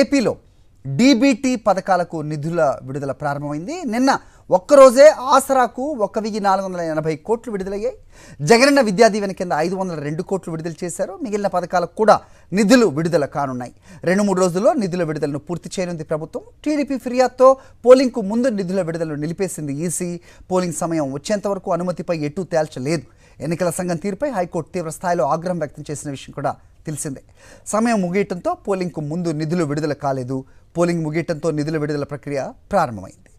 ఏపీలో డీబీటీ పథకాలకు నిధుల విడుదల ప్రారంభమైంది. నిన్న ఒక్కరోజే ఆసరాకు ఒక వెయ్యి నాలుగు వందల ఎనభై కోట్లు విడుదలయ్యాయి. జగనన్న విద్యాదీవెన కింద ఐదు వందల రెండు కోట్లు విడుదల చేశారు. మిగిలిన పథకాలకు కూడా నిధులు విడుదల కానున్నాయి. రెండు మూడు రోజుల్లో నిధుల విడుదలను పూర్తి చేయనుంది ప్రభుత్వం. టీడీపీ ఫిర్యాదుతో పోలింగ్కు ముందు నిధుల విడుదలను నిలిపేసింది ఈసీ. పోలింగ్ సమయం వచ్చేంత వరకు అనుమతిపై ఎటూ తేల్చలేదు. ఎన్నికల సంఘం తీరుపై హైకోర్టు తీవ్ర స్థాయిలో ఆగ్రహం వ్యక్తం చేసిన విషయం కూడా తెలిసిందే. సమయం ముగియటంతో పోలింగ్కు ముందు నిధులు విడుదల కాలేదు. పోలింగ్ ముగియటంతో నిధుల విడుదల ప్రక్రియ ప్రారంభమైంది.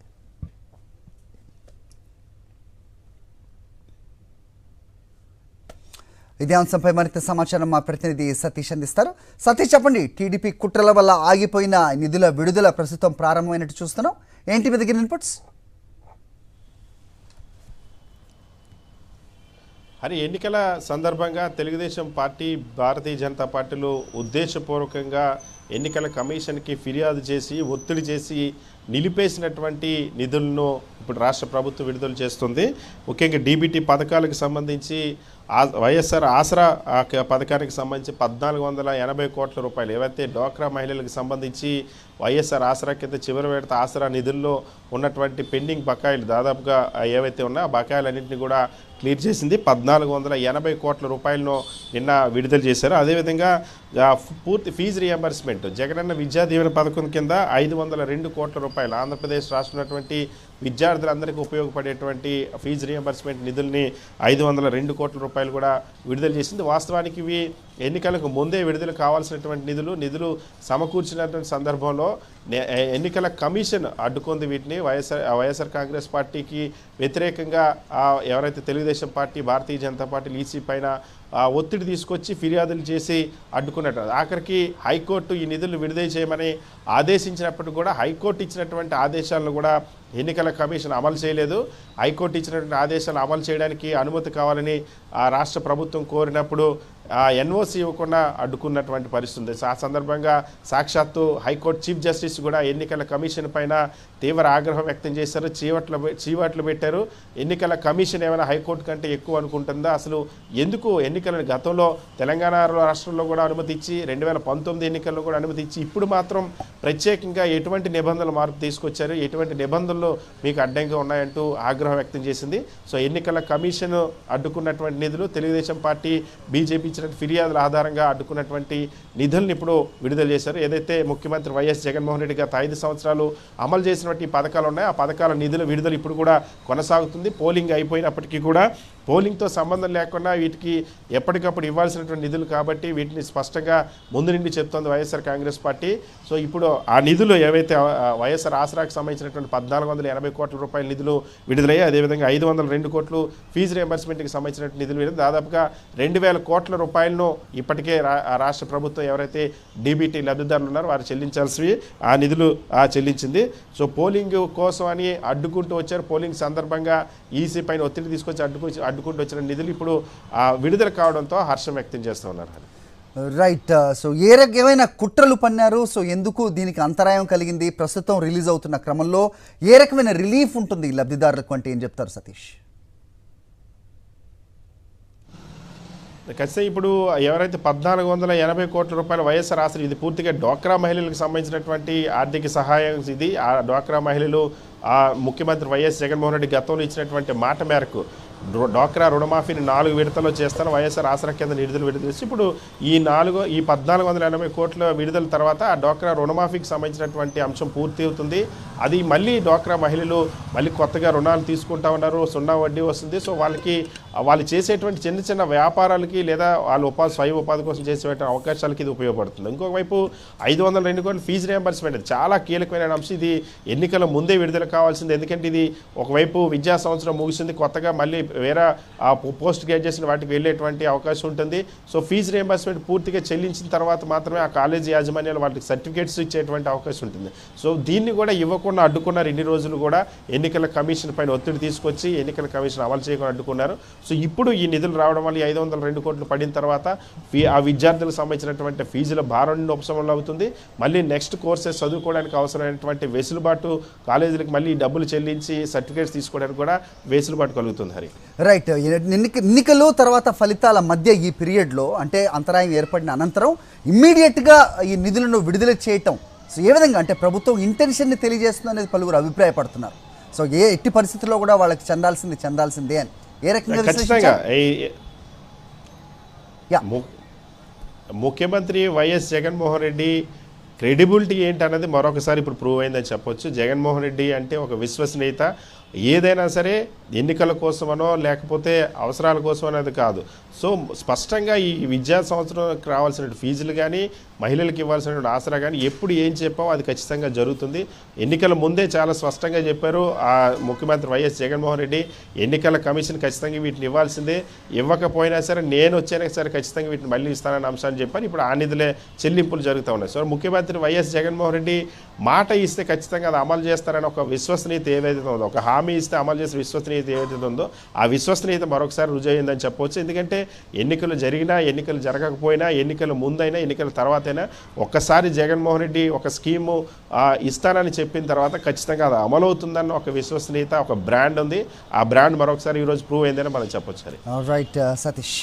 ఇదే అంశంపై మరింత సమాచారం మా ప్రతినిధి సతీష్ అందిస్తారు. సతీష్ చెప్పండి టీడీపీ కుట్రల వల్ల ఆగిపోయిన నిధుల విడుదల ప్రస్తుతం ప్రారంభమైనట్టు చూస్తున్నాం. ఏంటి మీ దగ్గర ఇన్పుట్స్? అని ఎన్నికల సందర్భంగా తెలుగుదేశం పార్టీ భారతీయ జనతా పార్టీలు ఉద్దేశపూర్వకంగా ఎన్నికల కమిషన్కి ఫిర్యాదు చేసి ఒత్తిడి చేసి నిలిపేసినటువంటి నిధులను ఇప్పుడు రాష్ట్ర ప్రభుత్వం విడుదల చేస్తుంది. ముఖ్యంగా డీబీటీ పథకాలకు సంబంధించి వైఎస్ఆర్ ఆసరా పథకానికి సంబంధించి పద్నాలుగు వందల ఎనభై కోట్ల రూపాయలు ఏవైతే డోక్రా మహిళలకు సంబంధించి వైఎస్ఆర్ ఆసరా కింద చివరి విడత ఆసరా నిధుల్లో ఉన్నటువంటి పెండింగ్ బకాయిలు దాదాపుగా ఏవైతే ఉన్నాయో ఆ బకాయిలన్నింటినీ కూడా క్లియర్ చేసింది. పద్నాలుగు వందల ఎనభై కోట్ల రూపాయలను నిన్న విడుదల చేశారు. అదేవిధంగా పూర్తి ఫీజు రియంబర్స్మెంట్ జగనన్న విద్యా దీవెన పథకం కింద ఐదు వందల రెండు కోట్ల రూపాయలు ఆంధ్రప్రదేశ్ రాష్ట్రంలోటువంటి విద్యార్థులందరికీ ఉపయోగపడేటువంటి ఫీజు రియంబర్స్మెంట్ నిధుల్ని ఐదు వందల రెండు కోట్ల రూపాయలు కూడా విడుదల చేసింది. వాస్తవానికి ఇవి ఎన్నికలకు ముందే విడుదల కావాల్సినటువంటి నిధులు నిధులు సమకూర్చినటువంటి సందర్భంలో నే- ఎన్నికల కమిషన్ అడ్డుకుంది వీటిని. వైఎస్ఆర్ వైఎస్ఆర్ కాంగ్రెస్ పార్టీకి వ్యతిరేకంగా ఎవరైతే Telugu Desam party Bharatiya Janata party EC పైన ఒత్తిడి తీసుకొచ్చి ఫిర్యాదులు చేసి అడ్డుకున్నట్టు. ఆఖరికి హైకోర్టు ఈ నిధులు విడుదల చేయమని ఆదేశించినప్పటికీ కూడా హైకోర్టు ఇచ్చినటువంటి ఆదేశాలను కూడా ఎన్నికల కమిషన్ అమలు చేయలేదు. హైకోర్టు ఇచ్చినటువంటి ఆదేశాలు అమలు చేయడానికి అనుమతి కావాలని రాష్ట్ర ప్రభుత్వం కోరినప్పుడు ఎన్ఓసి ఇవ్వకుండా అడ్డుకున్నటువంటి పరిస్థితి ఉంది. ఆ సందర్భంగా సాక్షాత్తు హైకోర్టు చీఫ్ జస్టిస్ కూడా ఎన్నికల కమిషన్ పైన తీవ్ర ఆగ్రహం వ్యక్తం చేశారు. చీవట్లు చీవట్లు పెట్టారు. ఎన్నికల కమిషన్ ఏమైనా హైకోర్టు కంటే ఎక్కువ అనుకుంటుందా? అసలు ఎందుకు ఎన్నికల గతంలో తెలంగాణ రాష్ట్రంలో కూడా అనుమతి ఇచ్చి రెండు వేల పంతొమ్మిది ఎన్నికల్లో కూడా అనుమతి ఇచ్చి ఇప్పుడు మాత్రం ప్రత్యేకంగా ఎటువంటి నిబంధనలు మార్పు తీసుకొచ్చారు? ఎటువంటి నిబంధనలు మీకు అడ్డంగా ఉన్నాయంటూ ఆగ్రహం వ్యక్తం చేసింది. సో ఎన్నికల కమిషన్ అడ్డుకున్నటువంటి నిధులు తెలుగుదేశం పార్టీ బీజేపీ సంబంధించిన ఫిర్యాదుల ఆధారంగా అడ్డుకున్నటువంటి నిధులను ఇప్పుడు విడుదల చేశారు. ఏదైతే ముఖ్యమంత్రి వైఎస్ జగన్మోహన్ రెడ్డి గత ఐదు సంవత్సరాలు అమలు చేసినటువంటి పథకాలు ఉన్నాయో ఆ పథకాల నిధుల విడుదల ఇప్పుడు కూడా కొనసాగుతుంది. పోలింగ్ అయిపోయినప్పటికీ కూడా పోలింగ్తో సంబంధం లేకుండా వీటికి ఎప్పటికప్పుడు ఇవ్వాల్సినటువంటి నిధులు కాబట్టి వీటిని స్పష్టంగా ముందు నుండి చెప్తోంది వైఎస్ఆర్ కాంగ్రెస్ పార్టీ. సో ఇప్పుడు ఆ నిధులు ఏవైతే వైఎస్ఆర్ ఆసరాకు సంబంధించినటువంటి పద్నాలుగు వందల ఎనభై కోట్ల రూపాయల నిధులు విడుదలయ్యాయి అదేవిధంగా ఐదు వందల రెండు కోట్లు ఫీజు రియంబర్స్మెంట్కి సంబంధించినటువంటి నిధులు విడుదల దాదాపుగా రెండు వేల కోట్ల రూపాయలను ఇప్పటికే రా- రాష్ట్ర ప్రభుత్వం ఎవరైతే డీబీటీ లబ్ధిదారులు ఉన్నారో వారు చెల్లించాల్సివి ఆ నిధులు చెల్లించింది. సో పోలింగ్ కోసం అని అడ్డుకుంటూ వచ్చారు. పోలింగ్ సందర్భంగా ఈసీ పైన ఒత్తిడి తీసుకొచ్చి అడ్డుకు అడ్డుకుంటూ వచ్చిన నిధులు ఇప్పుడు ఆ విడుదల కావడంతో హర్షం వ్యక్తం చేస్తూ ఉన్నారు రైట్ సో ఏ రకమైన కుట్రలు పన్నారు? సో ఎందుకు దీనికి అంతరాయం కలిగింది? ప్రస్తుతం రిలీజ్ అవుతున్న క్రమంలో ఏ రకమైన రిలీఫ్ ఉంటుంది? లబ్ధిదారులకు అంటే ఏం చెప్తారు సతీష్? ఖచ్చితంగా ఇప్పుడు ఎవరైతే పద్నాలుగు వందల ఎనభై కోట్ల రూపాయల వైఎస్ఆర్ ఆసరా ఇది పూర్తిగా డ్వాక్రా మహిళలకు సంబంధించినటువంటి ఆర్థిక సహాయం ఇది. ఆ డ్వాక్రా మహిళలు ఆ ముఖ్యమంత్రి వైఎస్ జగన్మోహన్ రెడ్డి గతంలో ఇచ్చినటువంటి మాట మేరకు డ్వాక్రా రుణమాఫీని నాలుగు విడతల్లో చేస్తాను. వైఎస్ఆర్ ఆసరా కింద నిధులు విడుదల చేసి ఇప్పుడు ఈ నాలుగు ఈ పద్నాలుగు వందల ఎనభై కోట్ల విడుదల తర్వాత ఆ డ్వాక్రా రుణమాఫీకి సంబంధించినటువంటి అంశం పూర్తి అవుతుంది. అది మళ్ళీ డ్వాక్రా మహిళలు మళ్ళీ కొత్తగా రుణాలు తీసుకుంటా ఉన్నారు. సున్నా వడ్డీ వస్తుంది. సో వాళ్ళకి వాళ్ళు చేసేటువంటి చిన్న చిన్న వ్యాపారాలకి లేదా వాళ్ళు ఉపాధి స్వయం ఉపాధి కోసం చేసేటువంటి అవకాశాలకి ఇది ఉపయోగపడుతుంది. ఇంకోవైపు ఐదు వందల రెండు కోట్ల ఫీజు రియంబర్స్మెంట్ చాలా కీలకమైన అంశం. ఇది ఎన్నికల ముందే విడుదల కావాల్సింది. ఎందుకంటే ఇది ఒకవైపు విద్యా సంవత్సరం ముగిసింది. కొత్తగా మళ్ళీ వేరే ఆ పోస్ట్ గ్రాడ్యుయేషన్ వాటికి వెళ్ళేటువంటి అవకాశం ఉంటుంది. సో ఫీజు రియంబర్స్మెంట్ పూర్తిగా చెల్లించిన తర్వాత మాత్రమే ఆ కాలేజీ యాజమాన్యాలు వాళ్ళకి సర్టిఫికేట్స్ ఇచ్చేటువంటి అవకాశం ఉంటుంది. సో దీన్ని కూడా ఇవ్వకుండా అడ్డుకున్నారు ఇన్ని రోజులు కూడా. ఎన్నికల కమిషన్ పైన ఒత్తిడి తీసుకొచ్చి ఎన్నికల కమిషన్ అమలు చేయకుండా అడ్డుకున్నారు. సో ఇప్పుడు ఈ నిధులు రావడం వల్ల ఐదు వందల రెండు కోట్లు పడిన తర్వాత ఆ విద్యార్థులకు సంబంధించినటువంటి ఫీజుల భారం నుండి ఉపశమనం అవుతుంది. మళ్ళీ నెక్స్ట్ కోర్సెస్ చదువుకోవడానికి అవసరమైనటువంటి వెసులుబాటు కాలేజీలకు మళ్ళీ డబ్బులు చెల్లించి సర్టిఫికేట్స్ తీసుకోవడానికి కూడా వెసులుబాటు కలుగుతుంది హరి. రైట్ ఎన్నిక ఎన్నికలు తర్వాత ఫలితాల మధ్య ఈ పీరియడ్లో అంటే అంతరాయం ఏర్పడిన అనంతరం ఇమ్మీడియట్గా ఈ నిధులను విడుదల చేయటం. సో ఏ విధంగా? అంటే ప్రభుత్వం ఇంటెన్షన్ని తెలియజేస్తుంది అనేది పలువురు అభిప్రాయపడుతున్నారు. సో ఏ ఎట్టి పరిస్థితుల్లో కూడా వాళ్ళకి చెందాల్సింది చెందాల్సిందే అని. ఏ రకంగా ముఖ్యమంత్రి వైఎస్ జగన్మోహన్ రెడ్డి క్రెడిబిలిటీ ఏంటన్నది మరొకసారి ఇప్పుడు ప్రూవ్ అయిందని చెప్పొచ్చు. జగన్మోహన్ రెడ్డి అంటే ఒక విశ్వసనీయత. ఏదైనా సరే ఎన్నికల కోసమనో లేకపోతే అవసరాల కోసం అనేది కాదు. సో స్పష్టంగా ఈ విద్యా సంవత్సరంకి రావాల్సిన ఫీజులు కానీ మహిళలకు ఇవ్వాల్సిన ఆసరా కానీ ఎప్పుడు ఏం చెప్పామో అది ఖచ్చితంగా జరుగుతుంది. ఎన్నికల ముందే చాలా స్పష్టంగా చెప్పారు ఆ ముఖ్యమంత్రి వైఎస్ జగన్మోహన్ రెడ్డి. ఎన్నికల కమిషన్ ఖచ్చితంగా వీటిని ఇవ్వాల్సిందే. ఇవ్వకపోయినా సరే నేను వచ్చాక సరే ఖచ్చితంగా వీటిని మళ్ళీ ఇస్తానన్న అంశాన్ని చెప్పారు. ఇప్పుడు ఆ నిధులే చెల్లింపులు జరుగుతూ ఉన్నాయి. సో ముఖ్యమంత్రి వైఎస్ జగన్మోహన్ రెడ్డి మాట ఇస్తే ఖచ్చితంగా అది అమలు చేస్తారని ఒక విశ్వసనీయత ఏదైతే ఉందో ఒక హామీ ఇస్తే అమలు చేసే విశ్వసనీయత ఏదైతే ఉందో ఆ విశ్వసనీయత మరొకసారి రుజువైందని చెప్పవచ్చు ఎందుకంటే ఎన్నికలు జరిగినా ఎన్నికలు జరగకపోయినా ఎన్నికల ముందైనా ఎన్నికల తర్వాతైనా ఒక్కసారి జగన్మోహన్ రెడ్డి ఒక స్కీము ఇస్తానని చెప్పిన తర్వాత ఖచ్చితంగా అది అమలవుతుందన్న ఒక విశ్వసనీయత ఒక బ్రాండ్ ఉంది. ఆ బ్రాండ్ మరొకసారి ఈరోజు ప్రూవ్ అయిందని మనం చెప్పొచ్చు. సరే రైట్ సతీష్